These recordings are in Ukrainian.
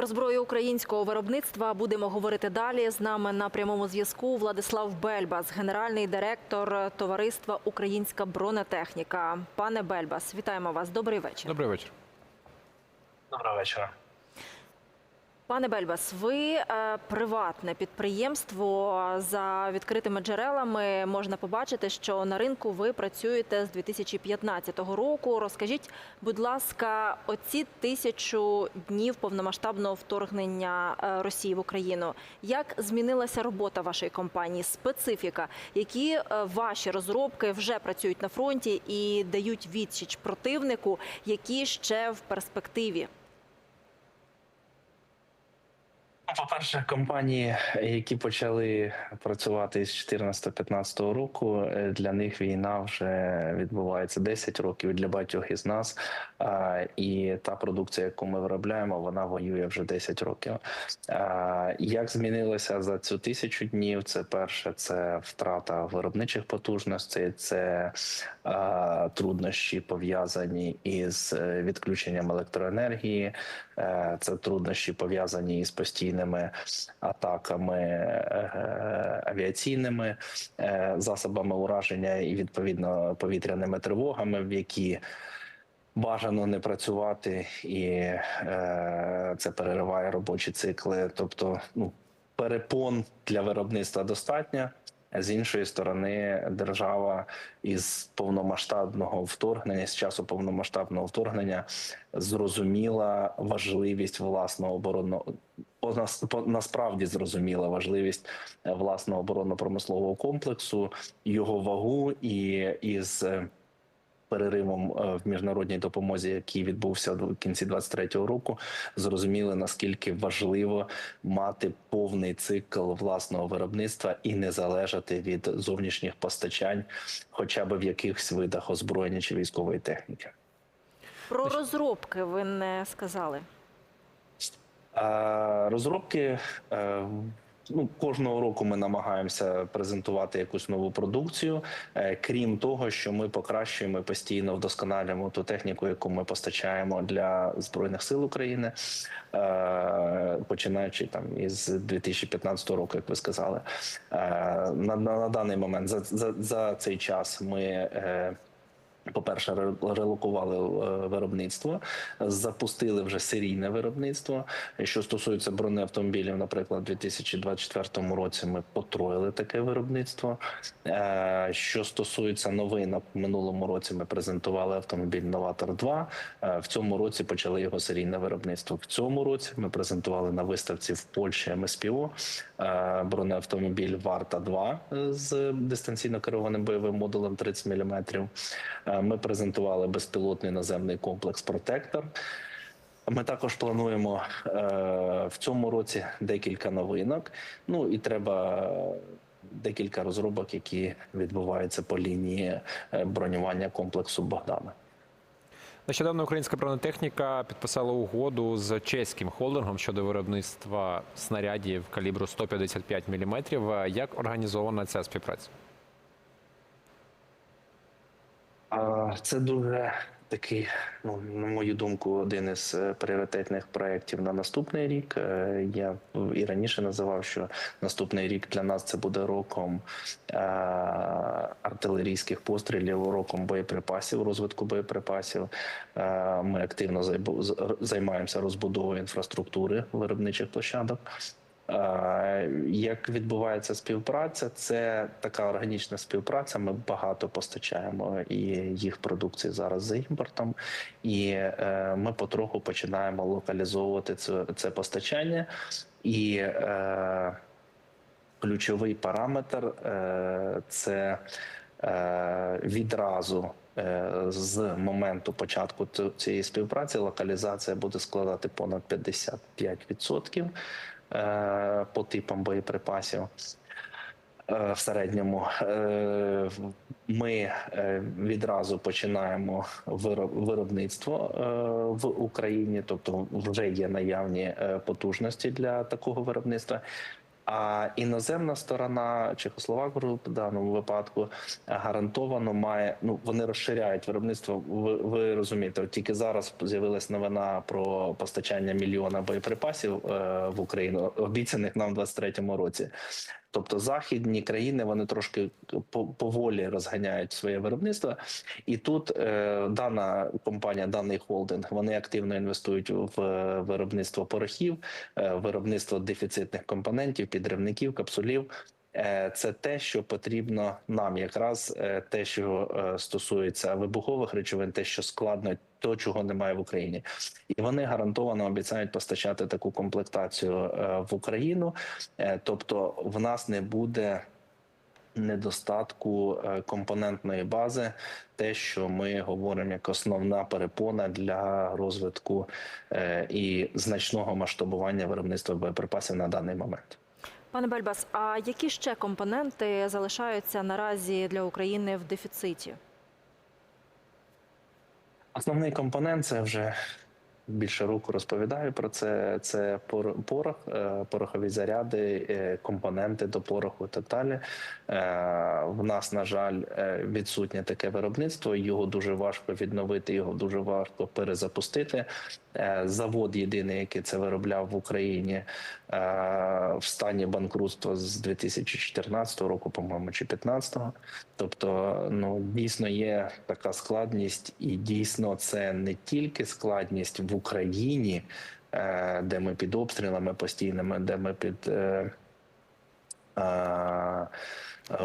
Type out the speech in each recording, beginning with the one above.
Про зброю українського виробництва будемо говорити далі. З нами на прямому зв'язку Владислав Бельбас, генеральний директор товариства Українська бронетехніка. Пане Бельбас, вітаємо вас. Добрий вечір. Добрий вечір. Доброго вечора. Пане Бельбас, ви е, приватне підприємство. За відкритими джерелами можна побачити, що на ринку ви працюєте з 2015 року. Розкажіть, будь ласка, оці тисячу днів повномасштабного вторгнення е, Росії в Україну. Як змінилася робота вашої компанії? Специфіка, які е, ваші розробки вже працюють на фронті і дають відсіч противнику, які ще в перспективі? Ну, По-перше, компанії, які почали працювати з 14-15 року, е, для них війна вже відбувається 10 років для багатьох із нас. І та продукція, яку ми виробляємо, вона воює вже 10 років. Як змінилося за цю тисячу днів? Це перше, це втрата виробничих потужностей, це труднощі пов'язані із е, відключенням електроенергії. Е, Це труднощі пов'язані із постійними атаками е, авіаційними е, засобами ураження і відповідно повітряними тривогами, в які бажано не працювати, і е, це перериває робочі цикли. Тобто, ну перепон для виробництва достатньо. З іншої сторони, держава із повномасштабного вторгнення, з часу повномасштабного вторгнення, зрозуміла важливість власного оборонного насправді зрозуміла важливість е, власного оборонно-промислового комплексу, його вагу і із е, переривом е, в міжнародній допомозі, який відбувся в кінці 23-го року, зрозуміли наскільки важливо мати повний цикл власного виробництва і не залежати від зовнішніх постачань, хоча б в якихось видах озброєння чи військової техніки. Про розробки ви не сказали. Розробки е, ну кожного року ми намагаємося презентувати якусь нову продукцію. Е, Крім того, що ми покращуємо постійно вдосконалюємо ту техніку, яку ми постачаємо для збройних сил України, е, починаючи там із 2015 року, як ви сказали. На, на, на даний момент за, за, за цей час ми. Е, по-перше, релокували е, виробництво, запустили вже серійне виробництво. Що стосується бронеавтомобілів, наприклад, у 2024 році ми потроїли таке виробництво. Е, Що стосується новинок, в минулому році ми презентували автомобіль Новатор 2. Е, В цьому році почали його серійне виробництво. В цьому році ми презентували на виставці в Польщі МСПО бронеавтомобіль Варта 2 з дистанційно керованим бойовим модулем 30 мм. Ми презентували безпілотний наземний комплекс Протектор. Ми також плануємо е, в цьому році декілька новинок. Ну і треба декілька розробок, які відбуваються по лінії е, бронювання комплексу Богдана. Нещодавно українська бронетехніка підписала угоду з чеським холдингом щодо виробництва снарядів калібру 155 мм. Як організована ця співпраця? А, Це дуже такий, ну на мою думку, один із е, пріоритетних проєктів на наступний рік. Е, Я і раніше називав, що наступний рік для нас це буде роком е, артилерійських пострілів, роком боєприпасів, розвитку боєприпасів. Ми активно займаємося розбудовою інфраструктури виробничих площадок. Як відбувається співпраця? Це така органічна співпраця. Ми багато постачаємо і їх продукції зараз за імпортом, і е, ми потроху починаємо локалізовувати це, це постачання. І е, ключовий параметр е, це е, відразу. З моменту початку цієї співпраці локалізація буде складати понад 55% е, по типам боєприпасів. Е, В середньому Е, ми е, відразу починаємо вироб- виробництво е, в Україні, тобто вже є наявні е, потужності для такого виробництва. А іноземна сторона, Чехословак груп даному випадку гарантовано має. Ну вони розширяють виробництво. Ви, ви розумієте, тільки зараз з'явилась новина про постачання мільйона боєприпасів е, в Україну, обіцяних нам в 23-му році. Тобто західні країни вони трошки по- поволі розганяють своє виробництво, і тут е, дана компанія, даний холдинг, вони активно інвестують в виробництво порохів, е, виробництво дефіцитних компонентів, підривників, капсулів. Е, Це те, що потрібно нам, якраз е, те, що е, стосується вибухових речовин, те, що складно, то чого немає в Україні, і вони гарантовано обіцяють постачати таку комплектацію е, в Україну. Е, Тобто, в нас не буде недостатку е, компонентної бази, те, що ми говоримо як основна перепона для розвитку і значного масштабування виробництва боєприпасів на даний момент. Пане Бельбас, а які ще компоненти залишаються наразі для України в дефіциті? Основний компонент це вже більше року розповідаю про це. Це порох, е, порохові заряди, е, компоненти до пороху так далі. Е, В нас, на жаль, відсутнє таке виробництво. Його дуже важко відновити, його дуже важко перезапустити. Завод єдиний, який це виробляв в Україні в стані банкрутства з 2014 року, по-моєму, чи 2015. Тобто, ну дійсно є така складність, і дійсно це не тільки складність в Україні, е, де ми під обстрілами постійними, де ми під е, е,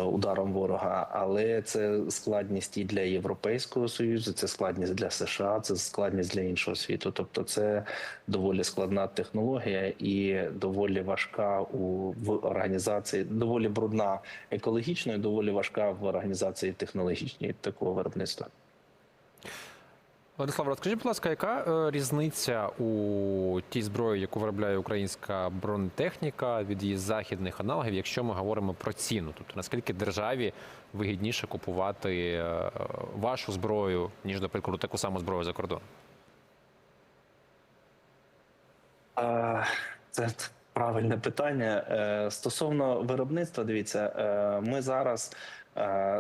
ударом ворога, але це складність і для Європейського союзу, це складність для США, це складність для іншого світу. Тобто, це доволі складна технологія і доволі важка у в організації, доволі брудна екологічно і доволі важка в організації технологічній такого виробництва. Владислав, розкажіть, будь ласка, яка е, різниця у тій зброї, яку виробляє українська бронетехніка від її західних аналогів, якщо ми говоримо про ціну? Тобто наскільки державі вигідніше купувати е, вашу зброю, ніж, до прикладу, таку саму зброю за кордон? Це правильне питання. Е, Стосовно виробництва, дивіться, ми зараз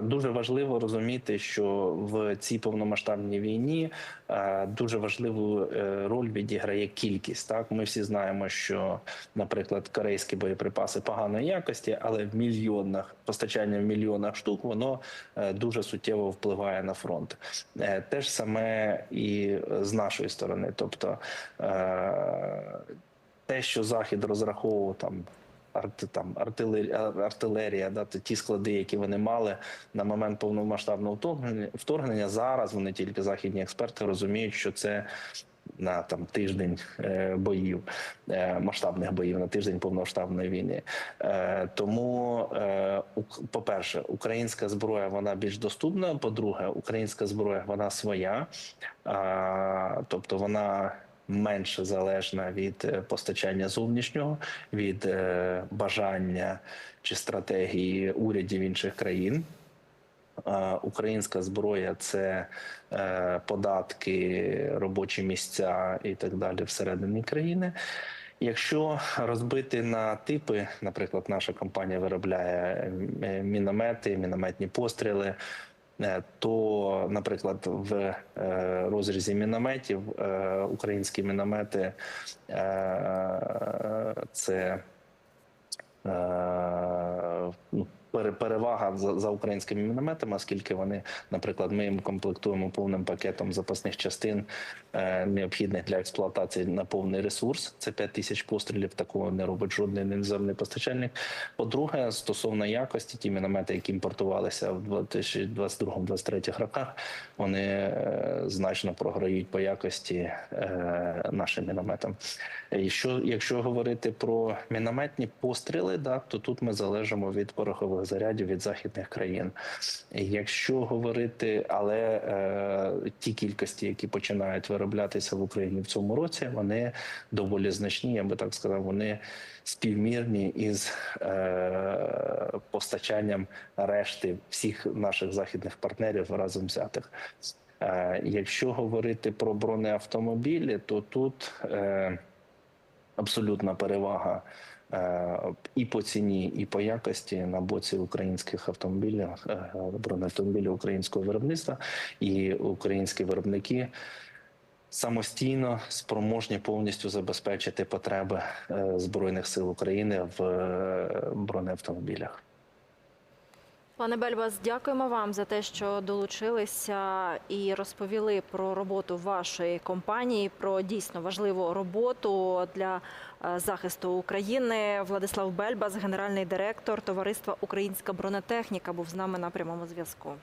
дуже важливо розуміти, що в цій повномасштабній війні е, дуже важливу е, роль відіграє кількість. Так, ми всі знаємо, що, наприклад, корейські боєприпаси поганої якості, але в мільйонах постачання в мільйонах штук воно е, дуже суттєво впливає на фронт. Е, Те ж саме і з нашої сторони, тобто. е, те, що захід розраховував там. Арти- Там артилерія, артилерія, да, ті склади, які вони мали на момент повномасштабного вторгнення, вторгнення. Зараз вони тільки західні експерти розуміють, що це на там тиждень е, боїв, е, масштабних боїв на тиждень повномасштабної війни. Е, тому, е, ук- по-перше, українська зброя вона більш доступна. По-друге, українська зброя вона своя, тобто вона менше залежна від е, постачання зовнішнього, від е, бажання чи стратегії урядів інших країн. Українська зброя це е, податки, робочі місця і так далі всередині країни. Якщо розбити на типи, наприклад, наша компанія виробляє міномети, мінометні постріли. Е, То, наприклад, в е, розрізі мінометів е, українські міномети це ну, перевага за, за українськими мінометами, оскільки вони, наприклад, ми їм комплектуємо повним пакетом запасних частин, е, необхідних для експлуатації на повний ресурс. Це 5 тисяч пострілів. Такого не робить жодний іноземний постачальник. По-друге, стосовно якості, ті міномети, які імпортувалися в 2022-2023 роках, вони е, значно програють по якості е, нашим мінометам. Що, якщо говорити про мінометні постріли, да, то тут ми залежимо від порохових зарядів від західних країн. Якщо говорити, але е, ті кількості, які починають вироблятися в Україні в цьому році, вони доволі значні. Я би так сказав, вони співмірні із е, постачанням решти всіх наших західних партнерів разом взятих. Е, якщо говорити про бронеавтомобілі, то тут. Е, абсолютна перевага е, і по ціні, і по якості на боці українських автомобілів, е, бронеавтомобілів українського виробництва, і українські виробники самостійно спроможні повністю забезпечити потреби е, збройних сил України в бронеавтомобілях. Пане Бельбас, дякуємо вам за те, що долучилися і розповіли про роботу вашої компанії, про дійсно важливу роботу для е, захисту України. Владислав Бельбас, генеральний директор товариства Українська бронетехніка, був з нами на прямому зв'язку.